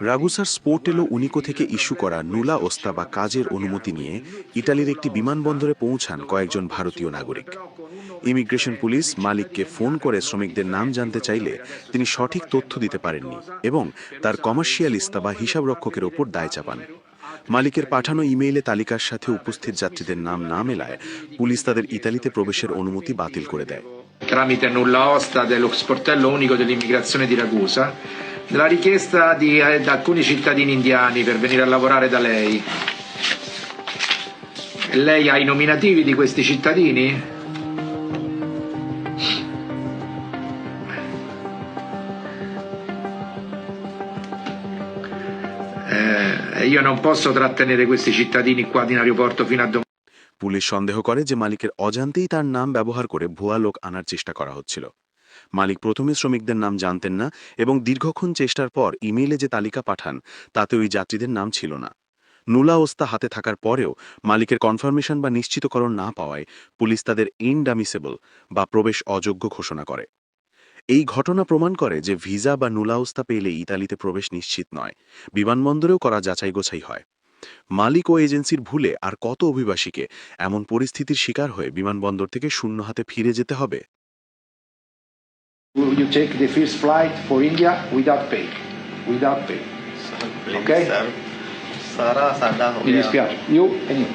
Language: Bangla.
রাগুসার স্পোর্টেলো উনিকো থেকে ইস্যু করা নুলা ওস্তা বা কাজের অনুমতি নিয়ে ইটালির একটি বিমানবন্দরে পৌঁছান কয়েকজন ভারতীয় নাগরিক। ইমিগ্রেশন পুলিশ মালিককে ফোন করে শ্রমিকদের নাম জানতে চাইলে তিনি সঠিক তথ্য দিতে পারেননি এবং তার কমার্শিয়ালিস্তা বা হিসাবরক্ষকের ওপর দায় চাপান। মালিকের পাঠানো ইমেইলে তালিকার সাথে উপস্থিত যাত্রীদের নাম না মেলায় পুলিশ তাদের ইতালিতে প্রবেশের অনুমতি বাতিল করে দেয়। Tramite nulla osta dello sportello unico dell'immigrazione di Ragusa la richiesta di, eh, da alcuni cittadini indiani per venire a lavorare da lei. Lei ha i nominativi di questi cittadini? Eh, io non posso trattenere questi cittadini qua in aeroporto fino a domani. Police সন্দেহ করে যে মালিকের অজান্তেই তার নাম ব্যবহার করে ভুয়া লোক আনার চেষ্টা করা হচ্ছিল মালিক প্রথমে শ্রমিকদের নাম জানতেন না এবং দীর্ঘক্ষণ চেষ্টার পর ইমেইলে যে তালিকা পাঠান, তাতে ওই যাত্রীদের নাম ছিল না। নুলা ওস্তা হাতে থাকার পরেও মালিকের কনফার্মেশন বা নিশ্চিতকরণ না পাওয়ায় পুলিশ তাদের ইনডামিসেবল বা প্রবেশ অযোগ্য ঘোষণা করে। এই ঘটনা প্রমাণ করে যে ভিসা বা নুলাওস্তা পেলে ইতালিতে প্রবেশ নিশ্চিত নয়, বিমানবন্দরেও করা যাচাই গোছাই হয়। মালিক ও এজেন্সির ভুলে আর কত অভিবাসীকে এমন পরিস্থিতির শিকার হয়ে বিমানবন্দর থেকে শূন্য হাতে ফিরে যেতে হবে? you take the first flight for India without pay, without pay. Sir, okay? Sir, sir, sir, sir, sir. You and you.